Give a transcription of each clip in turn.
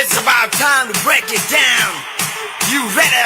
It's about time to break it down. You ready?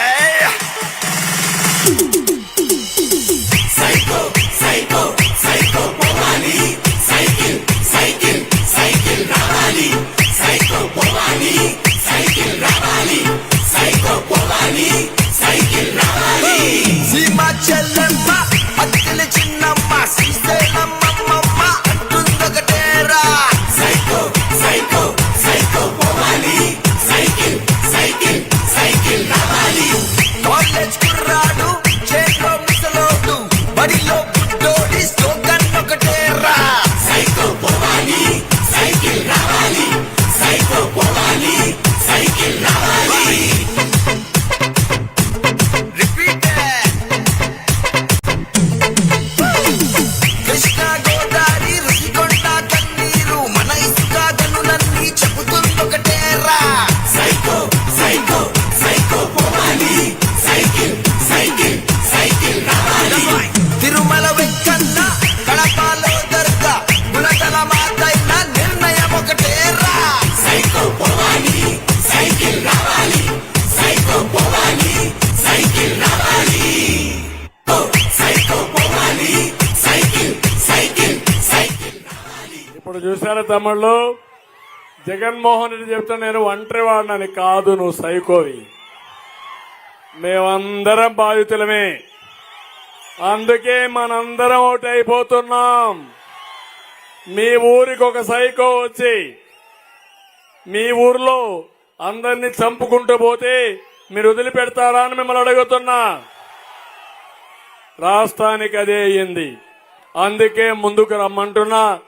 ఇప్పుడు చూసారా తమ్ముళ్ళు? జగన్మోహన్ రెడ్డి చెప్తా నేను ఒంటరి వాడినని కాదు నువ్వు సైకోవి. మేమందరం బాధితులమే. అందుకే మనందరం ఒకటి అయిపోతున్నాం మీ ఊరికి ఒక సైకో వచ్చి మీ ఊర్లో అందరినీ చంపుకుంటూ పోతే మీరు వదిలిపెడతారా అని మిమ్మల్ని అడుగుతున్నా. రాష్ట్రానికి అదే అయ్యింది. అందుకే ముందుకు రమ్మంటున్నా.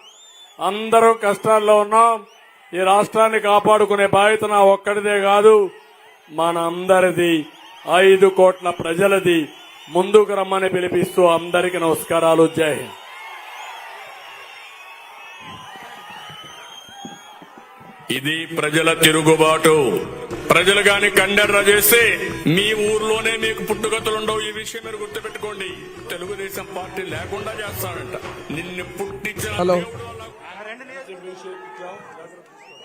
అందరూ కష్టాల్లో ఉన్నాం. ఈ రాష్ట్రాన్ని కాపాడుకునే బాధ్యత నా ఒక్కడిదే కాదు మనందరిది ఐదు కోట్ల ప్రజలది. ముందుకు రమ్మని పిలిపిస్తూ అందరికీ నమస్కారాలు. జై హింద్. ఇది ప్రజల తిరుగుబాటు. ప్రజలు గాని కండెర్ర చేస్తే మీ ఊర్లోనే మీకు పుట్టుగతులుండవు ఈ విషయం మీరు గుర్తుపెట్టుకోండి. తెలుగుదేశం పార్టీ లేకుండా చేస్తాడంట. నిన్ను పుట్టించిన హలో. దేవుడు వల్ల-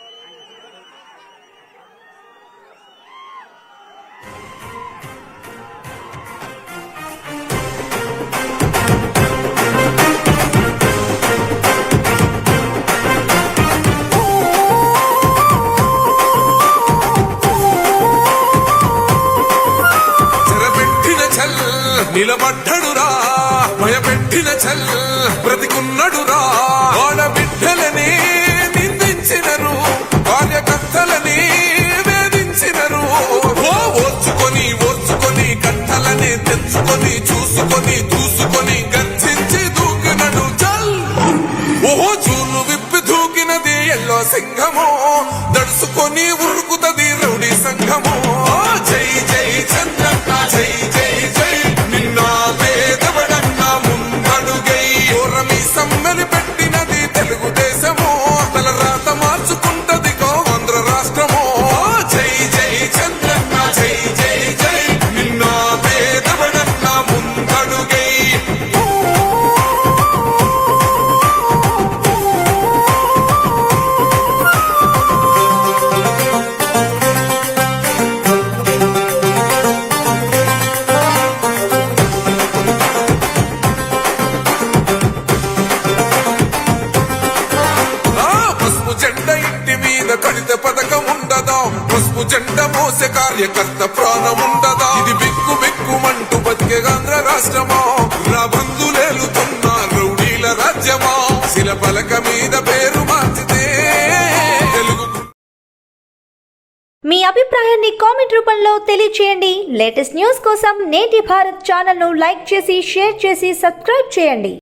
చెరబెట్టిన చల్ నిలబడ్డడురా భయపెట్టిన చల్ బ్రతికున్నడురా తెచ్చుకొని చూసుకొని దూసుకొని గర్జించి దూకినడు చల్ ఓహో చూలు విప్పి దూకినది ఎల్లో సింహము. దడుసుకొని ఉరుకుతది రౌడీ సంఘము. జెండ మోసే కార్యకర్త ప్రాణం ఉండదా? ఇది బిక్కు బిక్కుమంటూ బతికే ఆంధ్ర రాష్ట్రమా? నా బంధులేలుతున్న రౌడీల రాజ్యమా? శిల పలక మీద పేరు మార్చితే తెలుగు మీ అభిప్రాయాన్ని కామెంట్ రూపంలో తెలియచేయండి. లేటెస్ట్ న్యూస్ కోసం నేటి భారత్ ఛానల్ను లైక్ చేసి షేర్ చేసి సబ్స్క్రైబ్ చేయండి.